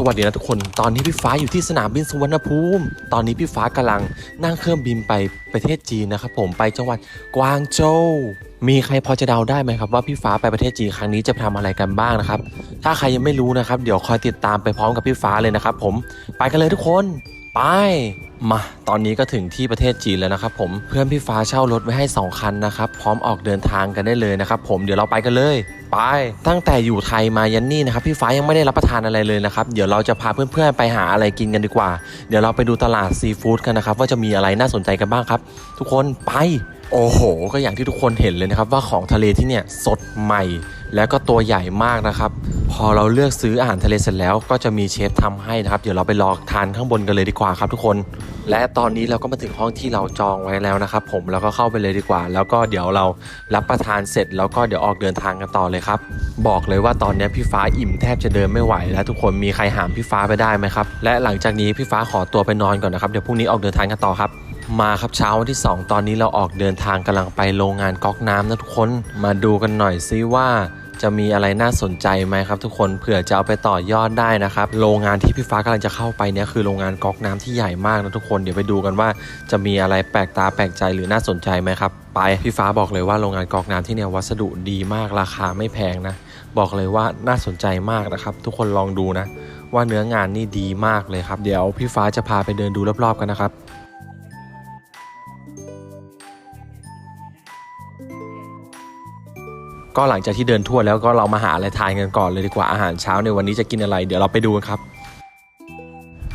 สวัสดีนะทุกคน ตอนนี้พี่ฟ้าอยู่ที่สนามบินสุวรรณภูมิ ตอนนี้พี่ฟ้ากำลังนั่งเครื่องบินไปประเทศจีนนะครับผมไปจังหวัดกวางโจว มีใครพอจะเดาได้ไหมครับว่าพี่ฟ้าไปประเทศจีนครั้งนี้จะไปทำอะไรกันบ้างนะครับ ถ้าใครยังไม่รู้นะครับ เดี๋ยวคอยติดตามไปพร้อมกับพี่ฟ้าเลยนะครับผม ไปกันเลยทุกคน ไปมาตอนนี้ก็ถึงที่ประเทศจีนแล้วนะครับผมเพื่อนพี่ฟ้าเช่ารถไว้ให้ 2 คันนะครับพร้อมออกเดินทางกันได้เลยนะครับผมเดี๋ยวเราไปกันเลยไปตั้งแต่อยู่ไทยมายันนี่นะครับพี่ฟ้ายังไม่ได้รับประทานอะไรเลยนะครับเดี๋ยวเราจะพาเพื่อนๆไปหาอะไรกินกันดีกว่า เดี๋ยวเราไปดูตลาดซีฟู้ดกันนะครับว่าจะมีอะไรน่าสนใจกันบ้างครับ ทุกคนไป โอ้โห ก็อย่างที่ทุกคนเห็นเลยนะครับว่าของทะเลที่เนี่ยสดใหม่ แล้วก็ตัวใหญ่มากนะครับ พอเราเลือกซื้ออาหารทะเลเสร็จแล้วก็จะมีเชฟทำให้นะครับ เดี๋ยวเราไปรอทานข้างบนกันเลยดีกว่าครับทุกคน และตอนนี้เราก็มาถึงห้องที่เราจองไว้แล้วนะครับ ผมแล้วก็เข้าไปเลยดีกว่า แล้วก็เดี๋ยวเรารับประทานเสร็จแล้วก็เดี๋ยวออกเดินทางกันต่อเลยครับ บอกเลยว่าตอนนี้พี่ฟ้าอิ่มแทบจะเดินไม่ไหว แล้วทุกคนมีใครหามพี่ฟ้าไปได้ไหมครับและหลังจากนี้พี่ฟ้าขอตัวไปนอนก่อนนะครับเดี๋ยวพรุ่งนี้ออกเดินทางกันต่อครับมาครับเช้าวันที่ 2 ตอนนี้เราออกเดินทางกำลังไปโรงงานก๊อกน้ำนะทุกคนมาดูกันหน่อยซิว่า จะมีอะไรน่าสนใจไหมครับทุกคนเผื่อจะเอาไปต่อยอดได้นะครับโรงงานที่พี่ฟ้ากำลังจะเข้าไปเนี่ยคือโรงงานก๊อกน้ำที่ใหญ่มากนะทุกคนเดี๋ยวไปดูกันว่าจะมีอะไรแปลกตาแปลกใจหรือน่าสนใจไหมครับไปพี่ฟ้าบอกเลยว่าโรงงานก๊อกน้ำที่เนี่ยวัสดุดีมากราคาไม่แพงนะ บอกเลยว่าน่าสนใจมากนะครับ ทุกคนลองดูนะ ว่าเนื้องานนี่ดีมากเลยครับ เดี๋ยวพี่ฟ้าจะพาไปเดินดูรอบๆกันนะครับ ก็หลังจากที่เดินทั่วแล้วก็เรามาหาอะไรทานกันก่อนเลยดีกว่าอาหารเช้าในวันนี้จะกินอะไร เดี๋ยวเราไปดูกันครับ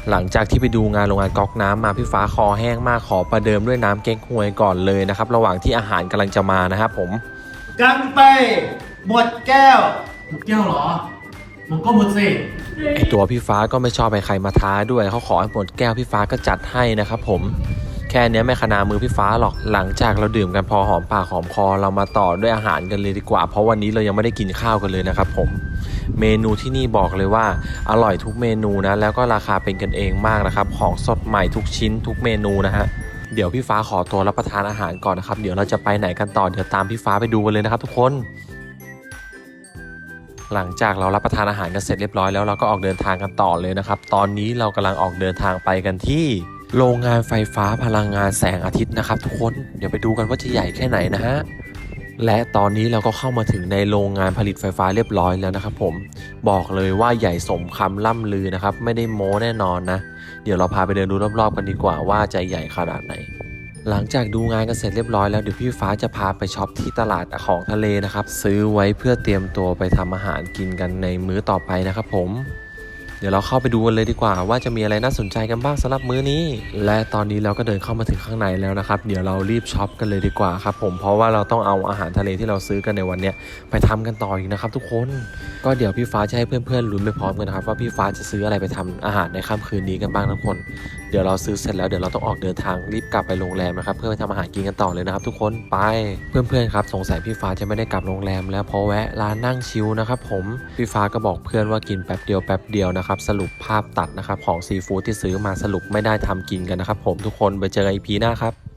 หลังจากที่ไปดูงานโรงงานก๊อกน้ำมาพี่ฟ้าคอแห้งมากขอประเดิมด้วยน้ำเก๊กฮวยก่อนเลยนะครับ ระหว่างที่อาหารกำลังจะมานะครับผมกันไปหมดแก้วหมดแก้วเหรอมันก็หมดสิไอตัวพี่ฟ้าก็ไม่ชอบให้ใครมาท้าด้วยเขาขอให้หมดแก้วพี่ฟ้าก็จัดให้นะครับผม แค่เนี้ยไม่ขนามือพี่ฟ้าหรอกหลังจากเราดื่มกันพอหอมปากหอมคอเรามาต่อด้วยอาหารกันเลยดีกว่า เพราะวันนี้เรายังไม่ได้กินข้าวกันเลยนะครับผมเมนูที่นี่บอกเลยว่า อร่อยทุกเมนูนะ แล้วก็ราคาเป็นกันเองมากนะครับ ของสดใหม่ทุกชิ้นทุกเมนูนะฮะเดี๋ยวพี่ฟ้าขอตัวรับประทานอาหารก่อนนะครับ เดี๋ยวเราจะไปไหนกันต่อเดี๋ยวตามพี่ฟ้าไปดูกันเลยนะครับ ทุกคน หลังจากเรารับประทานอาหารกันเสร็จเรียบร้อยแล้วเราก็ออกเดินทางกันต่อเลยนะครับ ตอนนี้เรากำลังออกเดินทางไปกันที่ โรงงานไฟฟ้าพลังงานแสงอาทิตย์นะครับทุกคน เดี๋ยวไปดูกันว่าจะใหญ่แค่ไหนนะฮะ และตอนนี้เราก็เข้ามาถึงในโรงงานผลิตไฟฟ้าเรียบร้อยแล้วนะครับผม บอกเลยว่าใหญ่สมคำล่ำลือนะครับ ไม่ได้โม้แน่นอนนะ เดี๋ยวเราพาไปเดินดูรอบๆกันดีกว่าว่าจะใหญ่ขนาดไหน หลังจากดูงานกันเสร็จเรียบร้อยแล้วเดี๋ยวพี่ฟ้าจะพาไปช็อปที่ตลาดของทะเลนะครับ ซื้อไว้เพื่อเตรียมตัวไปทำอาหารกินกันในมื้อต่อไปนะครับผม ดี๋ยวเราเข้าไปดูกันเลยดีกว่า ว่าจะมีอะไรน่าสนใจกันบ้างสำหรับมื้อนี้ และตอนนี้เราก็เดินเข้ามาถึงข้างในแล้วนะครับ เดี๋ยวเรารีบช็อปกันเลยดีกว่าครับผมเพราะว่าเราต้องเอาอาหารทะเลที่เราซื้อกันในวันเนี้ยไปทำกันต่ออีกนะครับทุกคนก็เดี๋ยวพี่ฟ้าจะให้เพื่อนๆลุ้นไปพร้อมกันนะครับว่าพี่ฟ้าจะซื้ออะไรไปทำอาหารในค่ำคืนนี้กันบ้างทุกคน เดี๋ยวเราซื้อเสร็จแล้วเดี๋ยวเราต้องออกเดินทางรีบกลับไปโรงแรมนะครับเพื่อไปทำอาหารกินกันต่อเลยนะครับทุกคนไปเพื่อนๆครับสงสัยพี่ฟ้าจะไม่ได้กลับโรงแรมแล้วเพราะแวะร้านนั่งชิลนะครับผมพี่ฟ้าก็บอกเพื่อนว่ากินแป๊บเดียวแป๊บเดียวนะครับสรุปภาพตัดนะครับของซีฟู้ดที่ซื้อมาสรุปไม่ได้ทำกินกันนะครับผมทุกคนไปเจอกันอีพีหน้าครับ